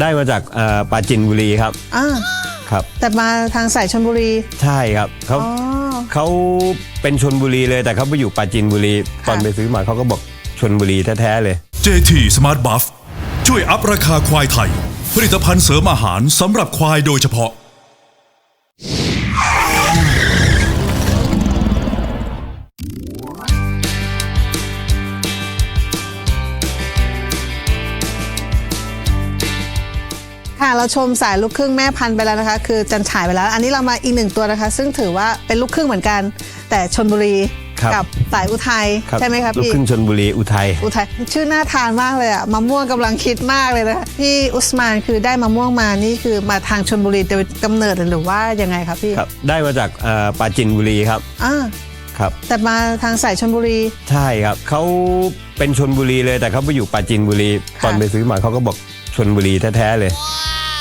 ได้มาจากเอ่อปราจินบุรีครับอ่าครับ แต่มาทางสายชลบุรี ใช่ครับเขาอ๋อ เขาเป็นชนบุรีเลยแต่เขาไปอยู่ปราจินบุรีตอนไปซื้อมาเขาก็บอกชนบุรีแท้ๆเลย JT Smart Buff ช่วยอัพราคาควายไทย ผลิตภัณฑ์เสริมอาหารสำหรับควายโดยเฉพาะ เราชมสายลูกครึ่งแม่พันธุ์ไปแล้วนะคะ คือจันฉายไปแล้ว อันนี้เรามาอีกหนึ่งตัวนะคะ ซึ่งถือว่าเป็นลูกครึ่งเหมือนกัน แต่ชนบุรีครับ กับสายอุทัยครับใช่ไหมครับลูกพี่ ครึ่งชนบุรีอุทัย อุทัยชื่อน่าทานมากเลยอะมะม่วงกำลังคิดมากเลยนะคะพี่อุสมานคือได้มะม่วงมานี่คือมาทางชนบุรีโดยกำเนิดหรือว่ายังไงครับพี่ครับ ได้มาจากเอ่อปราจินบุรีครับ อ่าครับ แต่มาทางสายชนบุรี ใช่ครับเขาเป็นชนบุรีเลยแต่เขาไปอยู่ปราจินบุรี ค่ะ ตอนไปซื้อมาเขาก็บอกชนบุรีแท้ๆเลย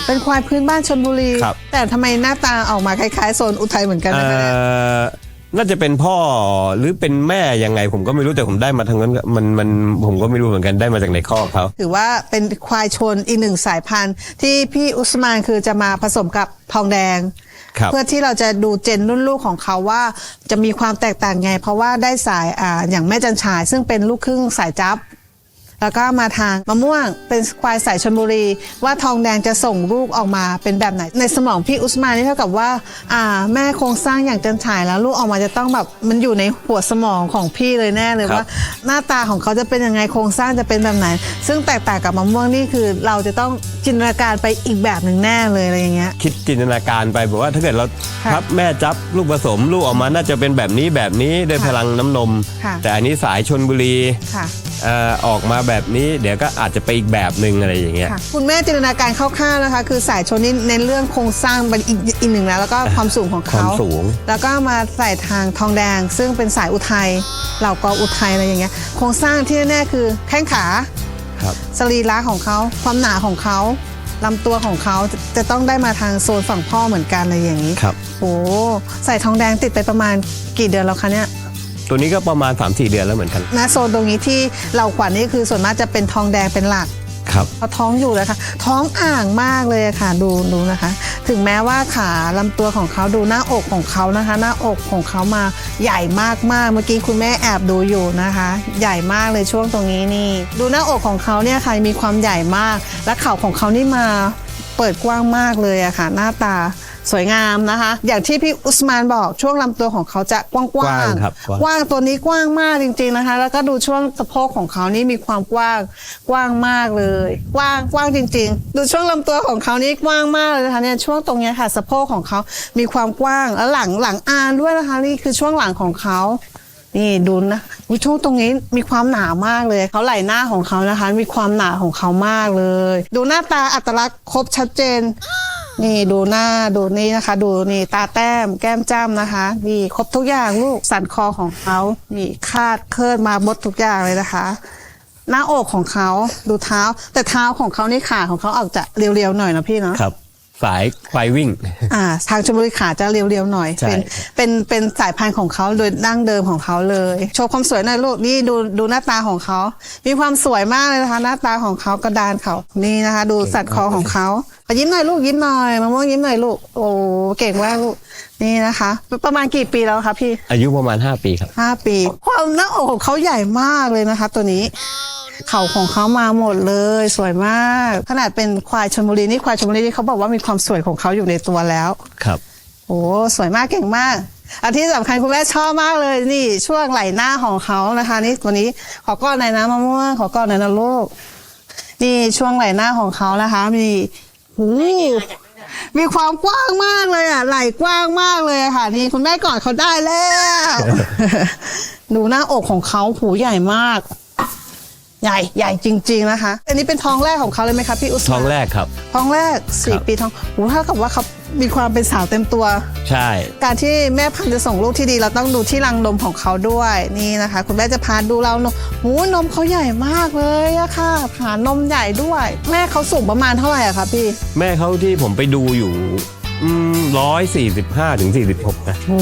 เป็นควายพื้นบ้านชนบุรี ครับ แต่ทำไมหน้าตาออกมาคล้ายๆโซนอุทัยเหมือนกันเอ่นะคะเนี่ยอน่าจะเป็นพ่อหรือเป็นแม่ยังไง ผมก็ไม่รู้แต่ผมได้มาทางนั้นมันมันผมก็ไม่รู้เหมือนกันได้มาจากในข้อกเขาถือว่าเป็นควายชนอีกหนึ่งสายพันธุ์ ที่พี่อุสมานคือจะมาผสมกับทองแดง ครับ เพื่อที่เราจะดูเจนรุ่นลูกของเขาว่าจะมีความแตกต่างไง เพราะว่าได้สายอ่าอย่างแม่จันฉาย ซึ่งเป็นลูกครึ่งสายจับ แล้วก็มาทางมะม่วงเป็นควายสายชนบุรี ว่าทองแดงจะส่งลูกออกมาเป็นแบบไหน ในสมองพี่อุสมานนี่เท่ากับว่าอ่า แม่โครงสร้างอย่างจันฉายแล้วลูกออกมาจะต้องแบบมันอยู่ในหัวสมองของพี่เลยแน่เลยครับว่า หน้าตาของเขาจะเป็นยังไงโครงสร้างจะเป็นแบบไหน ซึ่งแตกต่างกับมะม่วงนี่คือเราจะต้องจินตนาการไปอีกแบบหนึ่งแน่เลยอะไรอย่างเงี้ยคิดจินตนาการไปบอกว่าถ้าเกิดเราค่ะทับแม่จับลูกผสมลูกออกมาน่าจะเป็นแบบนี้แบบนี้ด้วยค่ะพลังน้ำนมค่ะแต่อันนี้สายชนบุรีค่ะ เอ่อออกมาแบบนี้เดี๋ยวก็อาจจะไปอีกแบบหนึ่งอะไรอย่างเงี้ย ค่ะคุณแม่จินตนาการคร่าวๆนะคะ คือสายชนนี่ในเรื่องโครงสร้างเป็นอีกอีกหนึ่งแล้วแล้วก็ความสูงของควาเขามสูง แล้วก็มาใส่ทางทองแดง ซึ่งเป็นสายอุทัยเหล่ากออุทัยอะไรอย่างเงี้ยโครงสร้างที่แน่ๆคือแข้งขาครับสรีระของเขาความหนาของเขาลำตัวของเขาจะจะต้องได้มาทางโซนฝั่งพ่อเหมือนกันอะไรอย่างนี้ครับ โอ้ใส่ทองแดงติดไปประมาณกี่เดือนแล้วคะเนี่ย ตัวนี้ก็ประมาณ 3-4 เดือนแล้วเหมือนกันณโซนตรงนี้ที่เราขวัญนี่คือส่วนมากจะเป็นทองแดงเป็นหลัก ครับ เขาท้องอยู่เลยค่ะ ท้องอ่างมากเลยค่ะ ดูดูนะคะ ถึงแม้ว่าขาลำตัวของเขาดูหน้าอกของเขานะคะ หน้าอกของเขามาใหญ่มากๆเมื่อกี้คุณแม่แอบดูอยู่นะคะ ใหญ่มากเลยช่วงตรงนี้นี่ ดูหน้าอกของเขาเนี่ยค่ะมีความใหญ่มาก และเข่าของเขานี่มาเปิดกว้างมากเลยอะค่ะ หน้าตา สวยงามนะคะ อย่างที่พี่อุสมานบอกช่วงลำตัวของเขาจะกว้างๆกว้างครับกว้าง กว้างตัวนี้กว้างมากจริง ๆนะคะ แล้วก็ดูช่วงสะโพกของเขานี่มีความกว้างกว้างมากเลย กว้างกว้างจริง ๆ ดูช่วงลำตัวของเขานี่กว้างมากเลยนะคะเนี่ยช่วงตรงเนี้ยค่ะสะโพกของเขามีความกว้างแล้วหลังหลังอานด้วยนะคะ นี่คือช่วงหลังของเขา นี่ดูนะอุ๊ยช่วงตรงนี้มีความหนามากเลย เขาไหล่หน้าของเขานะคะ มีความหนาของเขามากเลย ดูหน้าตาอัตลักษณ์ครบชัดเจน นี่ดูหน้าดูนี่นะคะ ดูนี่ตาแต้มแก้มจ้ำนะคะ นี่ครบทุกอย่างลูกสันคอของเขานี่คาดเคลื่อนมาบดทุกอย่างเลยนะคะ หน้าอกของเขาดูเท้า แต่เท้าของเขานี่ขาของเขาออกจะเรียวๆหน่อยนะพี่เนาะครับ สายควายวิ่ง อ่าทางชลบุรีขาจะเรียวๆหน่อย ใช่ เป็นเป็นเป็นสายพันธุ์ของเขาโดยดั้งเดิมของเขาเลย โชว์ความสวยหน่อยลูกนี่ดูดูหน้าตาของเขา มีความสวยมากเลยนะคะ หน้าตาของเขากระดานเขานี่นะคะ ดูสัตว์คอของเขาไปยิ้มหน่อยลูกยิ้มหน่อยมะม่วงยิ้มหน่อยลูกโอ้เก่งมากลูกนี่นะคะ ประมาณกี่ปีแล้วคะพี่อายุประมาณ 5 ปีครับ ห้าปีความหน้าอกของเขาใหญ่มากเลยนะคะ ตัวนี้ เข่าของเขามาหมดเลย สวยมาก ขนาดเป็นควายชลบุรีนี่ควายชลบุรีนี่เขาบอกว่ามีความสวยของเขาอยู่ในตัวแล้ว ครับ โอ้สวยมากเก่งมาก อันที่สำคัญคุณแม่ชอบมากเลยนี่ช่วงไหล่หน้าของเขานะคะ นี่ตัวนี้ขอก้อนหน่อยนะมะม่วงขอก้อนหน่อยนะลูกนี่ช่วงไหล่หน้าของเขานะคะ มีหู มีความกว้างมากเลยอะ ไหล่กว้างมากเลยอะค่ะนี่คุณแม่กอดเขาได้แล้ว ดูหน้าอกของเขาหูใหญ่มาก ใหญ่ใหญ่จริง ๆ นะคะ อันนี้เป็นท้องแรกของเขาเลยไหมคะพี่อุสมานท้องแรกครับ ท้องแรกสี่ครับ ปีท้องโหเท่ากับว่าเขา มีความเป็นสาวเต็มตัว ใช่ การที่แม่พันธุ์จะส่งลูกที่ดี เราต้องดูที่รังนมของเขาด้วยนี่นะคะ คุณแม่จะพาดูเรานมหูนมเขาใหญ่มากเลยอะค่ะผานมใหญ่ด้วย แม่เขาสูงประมาณเท่าไหร่อะคะพี่แม่เขาที่ผมไปดูอยู่ร้อยสี่สิบห้าถึงสี่สิบหกนะโอ้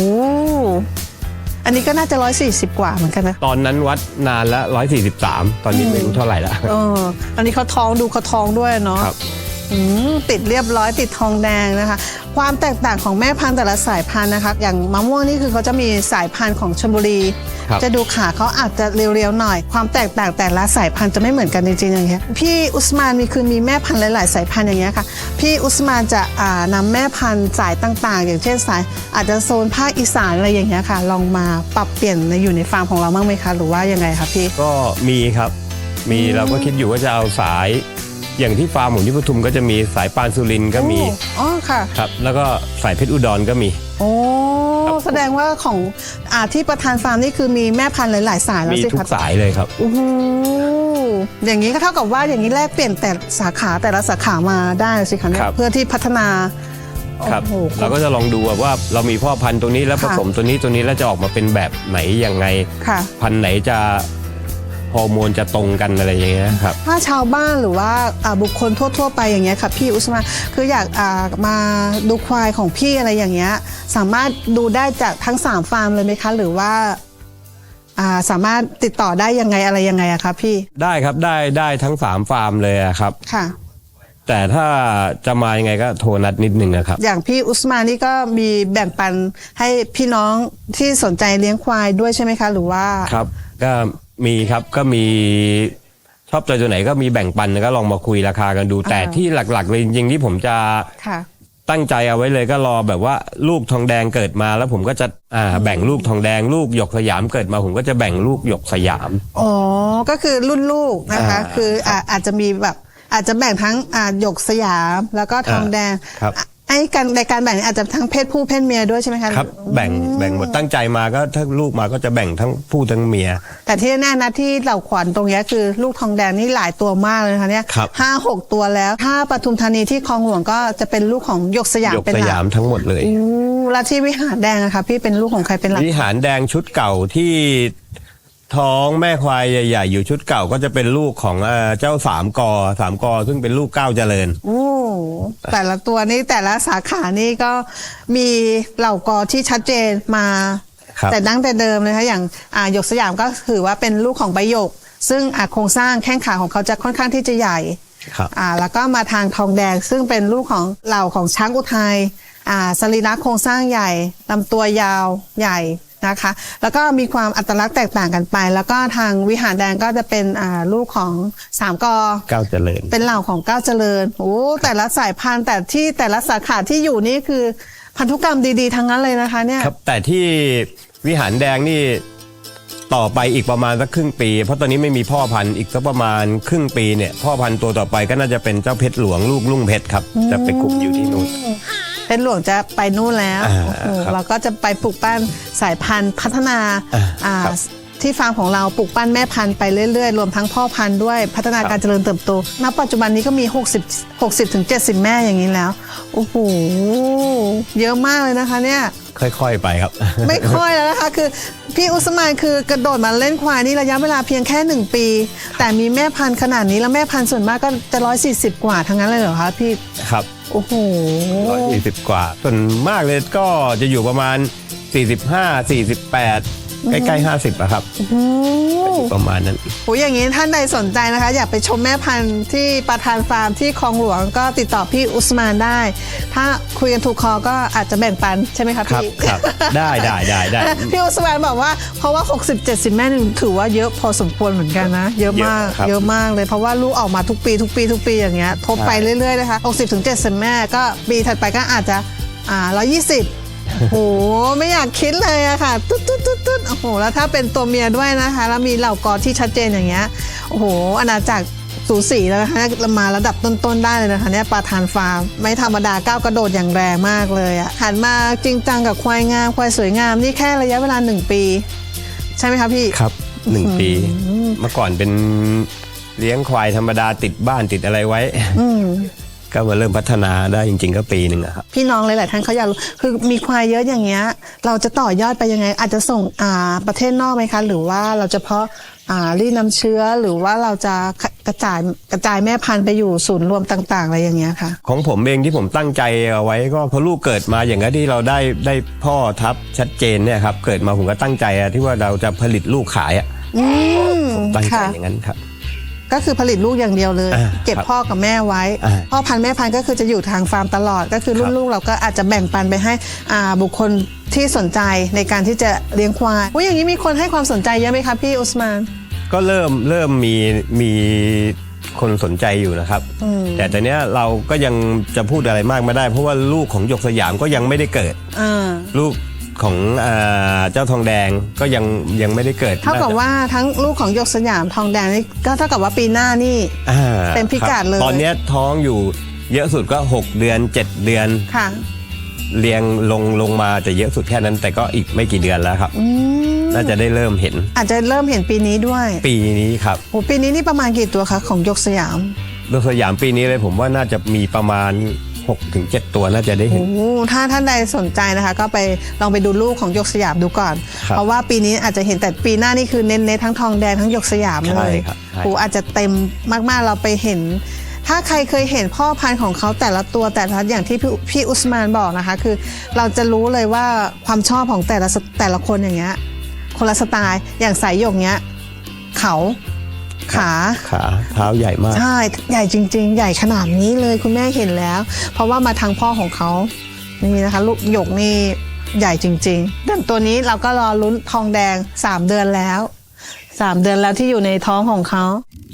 อันนี้ก็น่าจะร้อยสี่สิบกว่าเหมือนกันนะ ตอนนั้นวัดนานแล้วร้อยสี่สิบสามตอนนี้ไม่รู้เท่าไหร่ละเอออันนี้เขาท้องดูเขาท้องด้วยเนาะครับอืมติดเรียบร้อยติดทองแดงนะคะ ความแตกต่างของแม่พันธุ์แต่ละสายพันธุ์นะคะ อย่างมะม่วงนี่คือเขาจะมีสายพันธุ์ของชลบุรี ครับ จะดูขาเขาอาจจะเรียวๆหน่อย ความแตกต่างแต่ละสายพันธุ์จะไม่เหมือนกันจริงๆอย่างเงี้ยพี่อุสมานมีคือมีแม่พันธุ์หลายๆ สายพันธุ์อย่างเงี้ยค่ะ พี่อุสมานจะอ่านำแม่พันธุ์สายต่างๆ อย่างเช่นสายอาจจะโซนภาคอีสานอะไรอย่างเงี้ยค่ะ ลองมาปรับเปลี่ยนในอยู่ในฟาร์มของเราบ้างไหมคะหรือว่ายังไงคะพี่ ก็มีครับ มีเราก็คิดอยู่ว่าจะเอาสาย อย่างที่ฟาร์มของที่ปทุมก็จะมีสายปานสุรินทร์ก็มีโอ้อ๋อค่ะ ครับ แล้วก็สายเพชรอุดรก็มี โอ้ แสดงว่าของอาที่ประธานฟาร์มนี่คือมีแม่พันธุ์หลาย ๆ สายแล้วมีสิทุคะกสายเลยครับ โอ้โหอย่างนี้ก็เท่ากับว่าอย่างนี้แลกเปลี่ยนแต่สาขาแต่ละสาขามาได้สิคะเนี่ยครับ เพื่อที่พัฒนาครับโอ้โห เราก็จะลองดูว่าเรามีพ่อพันธุ์ตัวนี้แล้วผค่ะ สมตัวนี้ตัวนี้แล้วจะออกมาเป็นแบบไหนยังไง ค่ะ พันธุ์ไหนจะ ฮอร์โมนจะตรงกันอะไรอย่างเงี้ยครับ ถ้าชาวบ้านหรือว่าอ่าบุคคลทั่ว ๆ ไปอย่างเงี้ยค่ะพี่อุสมาคืออยากอ่ามาดูควายของพี่อะไรอย่างเงี้ยสามารถดูได้จากทั้งสามฟาร์มเลยไหมคะ หรือว่าอ่าสามารถติดต่อได้ยังไงอะไรยังไงอะคะพี่ได้ครับได้ได้ทั้งสามฟาร์มเลยอะครับ ค่ะ แต่ถ้าจะมายังไงก็โทรนัดนิดนึงนะครับ อย่างพี่อุสมานี่ก็มีแบ่งปันให้พี่น้องที่สนใจเลี้ยงควายด้วยใช่ไหมคะ หรือว่า ครับก็ มีครับก็มีชอบใจตัวไหนก็มีแบ่งปันก็ลองมาคุยราคากันดู แต่ที่หลักๆเลยจริงๆที่ผมจะค่ะ ตั้งใจเอาไว้เลยก็รอแบบว่าลูกทองแดงเกิดมาแล้วผมก็จะอ่าแบ่งลูกทองแดง ลูกหยกสยามเกิดมาผมก็จะแบ่งลูกหยกสยาม อ๋อ ก็คือรุ่นลูกนะคะ อ่าคืออาอาจจะมีแบบอาจจะแบ่งทั้งอ่าหยกสยามแล้วก็ทองแดงครับ อะ ไอ้การในการแบ่งนี่อาจจะทั้งเพศผู้เพศเมียด้วยใช่ไหมคะครับ แบ่งแบ่งหมดตั้งใจมาก็ถ้าลูกมาก็จะแบ่งทั้งผู้ทั้งเมีย แต่ที่แน่นะที่เหล่าขวัญตรงเนี้ยคือลูกทองแดงนี่หลายตัวมากเลยนะคะเนี่ยครับ ห้าหกตัวแล้ว ถ้าปทุมธานีที่คลองหลวงก็จะเป็นลูกของหยกสยามหยกเป็นสหลัยากมทั้งหมดเลย อืมแล้วที่วิหารแดงอะคะพี่เป็นลูกของใครเป็นหลัก วิหารแดงชุดเก่าที่ท้องแม่ควายใหญ่ๆอยู่ชุดเก่าก็จะเป็นลูกของเอ่อเจ้าสามกอสามกอซึ่งเป็นลูกเก้าวเจริญ โอ้ แต่ละตัวนี้แต่ละสาขานี่ก็มีเหล่ากอที่ชัดเจนมา ครับแต่ดั้งแต่เดิมเลยนะคะอย่างอ่าหยกสยามก็ถือว่าเป็นลูกของใบหยก ซึ่งอ่าโครงสร้างแข้งขาของเขาจะค่อนข้างที่จะใหญ่ ครับ อ่าแล้วก็มาทางทองแดงซึ่งเป็นลูกของเหล่าของช้างอุทัยอ่าสรีระโครงสร้างใหญ่ลำตัวยาวใหญ่ นะคะ แล้วก็มีความอัตลักษณ์แตกต่างกันไป แล้วก็ทางวิหารแดงก็จะเป็นอ่าลูกของสามกอเก้าวเจริญ เป็นเหล่าของก้าวเจริญโอ้แต่ละสายพันธุ์แต่ที่แต่ละสาขาที่อยู่นี่คือพันธุกรรมดีๆทั้งนั้นเลยนะคะเนี่ยครับแต่ที่วิหารแดงนี่ต่อไปอีกประมาณสักครึ่งปี เพราะตอนนี้ไม่มีพ่อพันธุ์อีกสักประมาณครึ่งปีเนี่ยพ่อพันธุ์ตัวต่อไปก็น่าจะเป็นเจ้าเพชรหลวงลูกลุ่งเพชรครับ จะไปกลุ่มอยู่ที่นู่นเพ ชรหลวงจะไปนู่นแล้วอ่าโอ้โหครับเราก็จะไปปลูกปั้นสายพันธุ์พัฒนาอ่าอ่าครับที่ฟาร์มของเราปลูกปั้นแม่พันธุ์ไปเรื่อยๆ รวมทั้งพ่อพันธุ์ด้วยพัฒนาการเจริญเติบโต ณ ปัจจุบันนี้ก็มี 60 60ถึง70 แม่อย่างนี้แล้ว โอ้โห เยอะมากเลยนะคะเนี่ย ค่อยๆไปครับ ไม่ค่อยแล้วนะคะ คือพี่อุสมานคือกระโดดมาเล่นควายนี่ระยะเวลาเพียงแค่หนึ่งปี แต่มีแม่พันธุ์ขนาดนี้แล้วแม่พันธุ์ส่วนมากก็จะร้อยสี่สิบกว่าทั้งนั้นเลยเหรอคะพี่ครับโอ้โหร้อยสี่สิบกว่า ส่วนมากเลยก็จะอยู่ประมาณ 45 48 ใกล้ๆ50อะครับอืม ประมาณนั้นโอ้ยอย่างนี้ท่านใดสนใจนะคะ อยากไปชมแม่พันธุ์ที่ประธานฟาร์มที่คลองหลวงก็ติดต่อพี่อุสมานได้ ถ้าคุยกันถูกคอก็อาจจะแบ่งปันใช่ไหมคะครับพี่ครับได้ได้ได้ได้ พี่อุสมานบอกว่าเพราะว่า 60 70 แม่นี่ถือว่าเยอะพอสมควรเหมือนกันนะ เยอะมากเยอะครับ เยอะมากเลยเพราะว่าลูกออกมาทุกปีทุกปีทุกปีอย่างเงี้ยทบไปเรื่อยๆนะคะ60ถึง70 แม่ก็ปีถัดไปก็อาจจะอ่า120 โอ้โหไม่อยากคิดเลยอะค่ะตุ๊ดตุ๊ดตุ๊ดตุ๊ดโอ้โหแล้วถ้าเป็นตัวเมียด้วยนะคะ แล้วมีเหล่ากอที่ชัดเจนอย่างเงี้ยโอ้โหอาณาจักรสูสีแล้วนะคะมาระดับต้นๆได้เลยนะคะเนี่ยปลาทานฟาร์มไม่ธรรมดาก้าวกระโดดอย่างแรงมากเลยอะหันมาจริงจังกับควายงามควายสวยงามนี่แค่ระยะเวลาหนึ่งปี ใช่ไหมคะพี่ ครับหนึ่งปี เมื่อก่อนเป็นเลี้ยงควายธรรมดาติดบ้านติดอะไรไว้ อืม ก็มาเริ่มพัฒนาได้จริง ๆ ก็ปีหนึ่งอะครับ พี่น้องหลายๆท่านเขาอยากรู้คือมีควายเยอะอย่างเงี้ย เราจะต่อยอดไปยังไง อาจจะส่งอ่าประเทศนอกไหมคะ หรือว่าเราจะเพาะอ่ารีดน้ำเชื้อหรือว่าเราจะกระจายกระจายแม่พันธุ์ไปอยู่ศูนย์รวมต่าง ๆ อะไรอย่างเงี้ยค่ะ ของผมเองที่ผมตั้งใจเอาไว้ก็พอลูกเกิดมาอย่างนั้นที่เราได้ได้พ่อทับชัดเจนเนี่ยครับเกิดมาผมก็ตั้งใจอะที่ว่าเราจะผลิตลูกขายอะอืมตั้งใจค่ะ อย่างนั้นครับ ก็คือผลิตลูกอย่างเดียวเลย อ่าเก็บครับพ่อกับแม่ไว้ อ่าพ่อพันธุ์แม่พันธุ์ก็คือจะอยู่ทางฟาร์มตลอด ก็คือรุ่คนรับ ลูกเราก็อาจจะแบ่งปันไปให้อ่าบุคคลที่สนใจในการที่จะเลี้ยงควายว่าอย่างนี้มีคนให้ความสนใจเยอะไหมคะพี่อุสมาน ก็เริ่มเริ่มมีมีคนสนใจอยู่นะครับอืมแต่ตอนเนี้ยเราก็ยังจะพูดอะไรมากไม่ได้ เพราะว่าลูกของหยกสยามก็ยังไม่ได้เกิด อ่า ลูก ของอ่าเจ้าทองแดงก็ยังยังไม่ได้เกิดเท่ากับน่จะว่าทั้งลูกของหยกสยามทองแดงนี่ก็เท่ากับว่าปีหน้านี่ อ่าเต็มพิกัดครับเลยตอนเนี้ยท้องอยู่เยอะสุดก็ 6 เดือน 7 เดือน ค่ะ เรียงลงลงมาจะเยอะสุดแค่นั้น แต่ก็อีกไม่กี่เดือนแล้วครับ อืมน่าจะได้เริ่มเห็นอาจจะเริ่มเห็นปีนี้ด้วยปีนี้ครับโอ้ปีนี้นี่ประมาณกี่ตัวคะของหยกสยาม โดยสยามปีนี้เลยผมว่าน่าจะมีประมาณ 6ถึง7ตัวน่าจะได้เห็น โอ้ถ้าท่านใดสนใจนะคะ ก็ไปลองไปดูลูกของหยกสยามดูก่อน ครับเพราะว่าปีนี้อาจจะเห็นแต่ปีหน้านี่คือเน้นๆทั้งทองแดงทั้งหยกสยามเลใช่ยครับใช่ โอ้อาจจะเต็มมากๆเราไปเห็น ถ้าใครเคยเห็นพ่อพันธุ์ของเขาแต่ละตัวแต่ละอย่างที่พี่พี่อุสมานบอกนะคะ คือ เราจะรู้เลยว่าความชอบของแต่ละสแต่ละคนอย่างเงี้ยคนละสไตล์อย่างสายหยกเนี้ยเขา ขาขาเท้าใหญ่มาก ใช่ใหญ่จริง ๆ ใหญ่ขนาดนี้เลยคุณแม่เห็นแล้ว เพราะว่ามาทางพ่อของเขานี่นะคะ ลูกหยกนี่ใหญ่จริงๆแต่ตัวนี้เราก็รอลุ้นทองแดง 3 เดือนแล้ว 3 เดือนแล้วที่อยู่ในท้องของเขา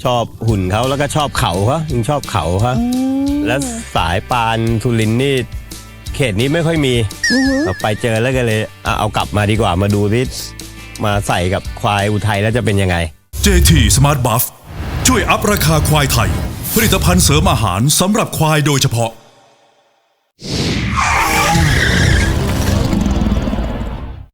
ชอบหุ่นเขาแล้วก็ชอบเขาเขายังชอบเขาเขาและสายปานทุลินนี่เขตนี้ไม่ค่อยมีเราไปเจอแล้วก็เลยอะเอากลับมาดีกว่ามาดูที่มาใส่กับควายอุทัยแล้วจะเป็นยังไง JT Smart Buff ช่วยอัพราคาควายไทย ผลิตภัณฑ์เสริมอาหารสำหรับควายโดยเฉพาะ